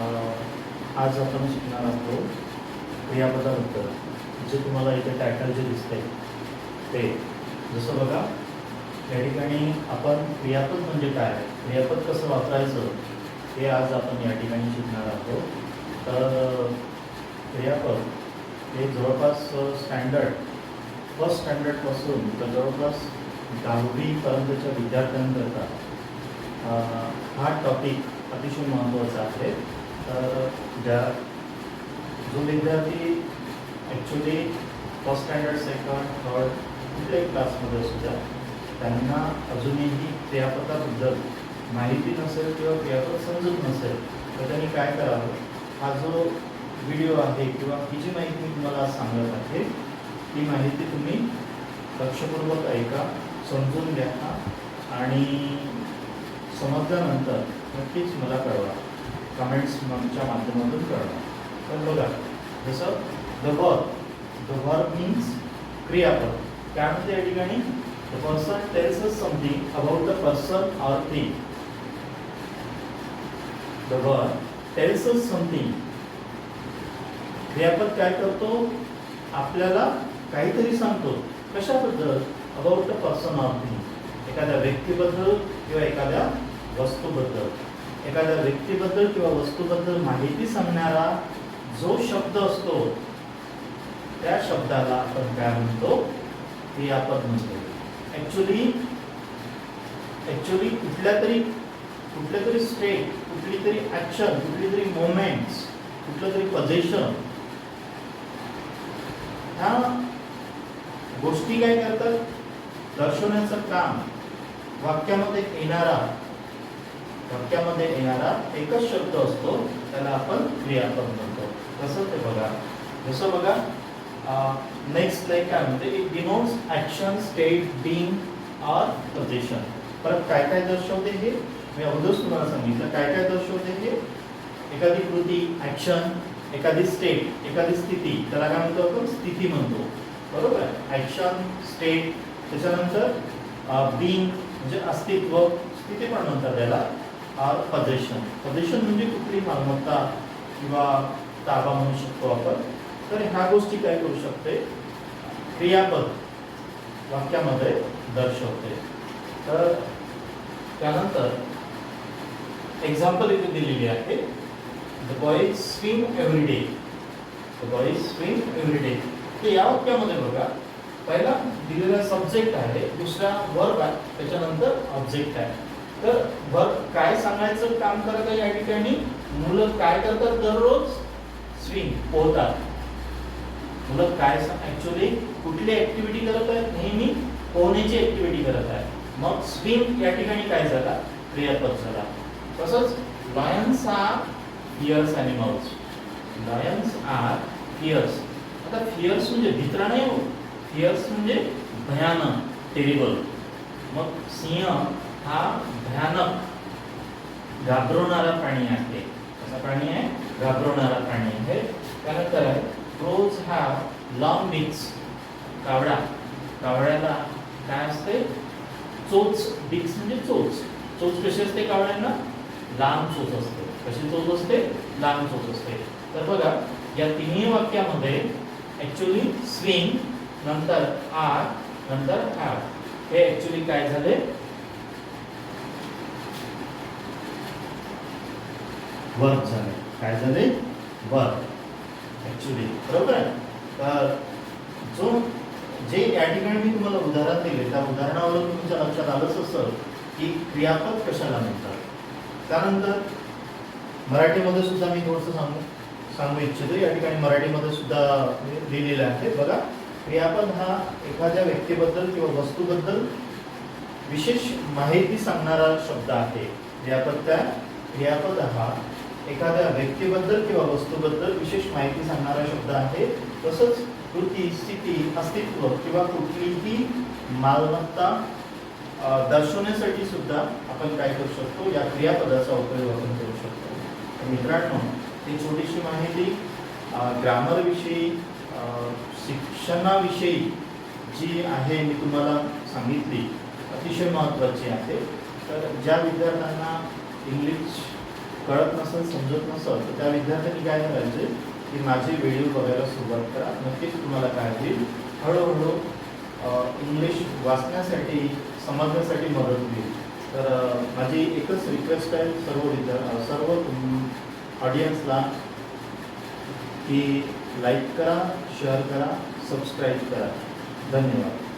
आज आपण शिकणार आहोत क्रियापदाबद्दल जे तुम्हाला इथे टायटल जे दिसते ते. जसं बघा या ठिकाणी आपण क्रियापद म्हणजे काय? क्रियापद कसं वापरायचं? हे आज आपण या ठिकाणी शिकणार आहोत. तर क्रियापद हे जवळपास स्टँडर्ड फर्स्ट स्टँडर्डपासून तर जवळपास दहावीपर्यंतच्या विद्यार्थ्यांकरता हा टॉपिक अतिशय महत्त्वाचा आहे. ज्या जो विद्यार्थी actually first standard second third कुठल्याही क्लासमध्ये असू द्या त्यांना अजूनही क्रियापदाबद्दल माहिती नसेल किंवा क्रियापद समजत नसेल तर त्यांनी काय करावं? हा जो व्हिडिओ आहे किंवा ही जी माहिती मी तुम्हाला आज सांगत आहे ती माहिती तुम्ही लक्षपूर्वक ऐका समजून घ्या आणि समजल्यानंतर नक्कीच मला कळवा. कमेंट्सच्या माध्यमातून कळवा तर बघा जसं the verb the verb means क्रियापद. काय म्हणते या ठिकाणी the person tells us something about the person or thing the verb tells us something क्रियापद काय करतो? आपल्याला काहीतरी सांगतो. कशाबद्दल? About the person or thing एखाद्या व्यक्तीबद्दल किंवा एखाद्या वस्तूबद्दल. एखाद्या व्यक्तीबद्दल किंवा वस्तूबद्दल माहिती सांगणारा जो शब्द असतो त्या शब्दाला आपण काय म्हणतो? क्रियापद म्हणतो. ॲक्च्युली ॲक्च्युली कुठल्या तरी कुठल्या तरी स्टेट कुठली तरी ॲक्शन कुठली तरी मोमेंट्स कुठलं तरी पोझिशन ह्या गोष्टी काय करतात? दर्शवण्याचं काम वाक्यामध्ये येणारा वाक्यामध्ये येणारा एकच शब्द असतो त्याला आपण क्रियापद म्हणतो. तसं ते बघा जसं बघा नेक्स्ट लाईक काय म्हणते? It denotes action state being or position परत काय काय दर्शवते हे? मी अगोदरच तुम्हाला सांगितलं काय काय दर्शवते हे? एखादी कृती ॲक्शन एखादी स्टेट एखादी स्थिती. त्याला काय म्हणतो आपण? स्थिती म्हणतो. बरोबर? ॲक्शन स्टेट त्याच्यानंतर बिंग म्हणजे अस्तित्व स्थिती पण म्हणतात त्याला. आर पोझिशन पोझिशन म्हणजे कुठली मालमत्ता किंवा ताबा म्हणू शकतो आपण. तर ह्या गोष्टी काय करू शकते? क्रियापद वाक्यामध्ये दर्शवते. तर त्यानंतर एक्झाम्पल इथे दिलेली आहे. The boys swim every day the boys swim every day ते या वाक्यामध्ये बघा पहिला दिलेला सब्जेक्ट आहे दुसरा वर्ब आहे त्याच्यानंतर ऑब्जेक्ट आहे. तर बघ काय सांगायचं काम करत आहे या ठिकाणी? मुलं काय करतात दररोज? स्विंग पोहतात. मुलं काय ऍक्च्युली कुठली ऍक्टिव्हिटी करत आहेत? नेहमी पोहण्याची ऍक्टिव्हिटी करत आहे मग स्विंग या ठिकाणी काय झाला? क्रियापद झाला. तसंच lions are fierce animals lions are fierce आता फिअर्स म्हणजे भित्रा नाही हो. फिअर्स म्हणजे भयानक टेरिबल मग सिंह हा भयानक घाबरवणारा प्राणी आहे. कसा प्राणी आहे? घाबरवणारा प्राणी आहे. त्यानंतर आहे क्रोज हा लॉंग मिक्स कावडा. कावड्याला काय असते? चोच बिक्स म्हणजे चोच. चोच कशी असते कावड्यांना? लांब चोच असते. कशी चोच असते? लांब चोच असते. तर बघा या तिन्ही वाक्यामध्ये ॲक्च्युली स्विंग नंतर आर नंतर आर हे ॲक्च्युली काय झाले? वर्क झाले. काय झाले? वर्क ॲक्च्युली बरोबर आहे? तर जो जे या ठिकाणी मी तुम्हाला उदाहरण दिले त्या उदाहरणावरून तुमच्या लक्षात आलंच असं की क्रियापद कशाला म्हणतात. त्यानंतर मराठीमध्ये सुद्धा मी थोडंसं सांगू सांगू इच्छितो. या ठिकाणी मराठीमध्ये सुद्धा लिहिलेलं आहे. बघा क्रियापद हा एखाद्या व्यक्तीबद्दल किंवा वस्तूबद्दल विशेष माहिती सांगणारा शब्द आहे. क्रियापद त्या क्रियापद हा एखाद्या व्यक्तीबद्दल किंवा वस्तूबद्दल विशेष माहिती सांगणारा शब्द आहे तसंच कृती स्थिती अस्तित्व किंवा कुठलीही मालमत्ता दर्शवण्यासाठी सुद्धा आपण काय करू शकतो? या क्रियापदाचा उपयोग आपण करू शकतो. मित्रांनो ही छोटीशी माहिती ग्रामरविषयी शिक्षणाविषयी जी आहे मी तुम्हाला सांगितली अतिशय महत्त्वाची आहे. तर ज्या विद्यार्थ्यांना इंग्लिश कळत नसेल समजत नसेल तर त्या विद्यार्थ्यांनी काय करायचे? की माझे व्हिडिओ बघायला सुरुवात करा. नक्कीच तुम्हाला काय होईल हळूहळू इंग्लिश वाचण्यासाठी समजण्यासाठी मदत होईल. तर माझी एकच रिक्वेस्ट आहे सर्व विद्या सर्व ऑडियन्सला की लाईक करा शेअर करा सबस्क्राईब करा. धन्यवाद.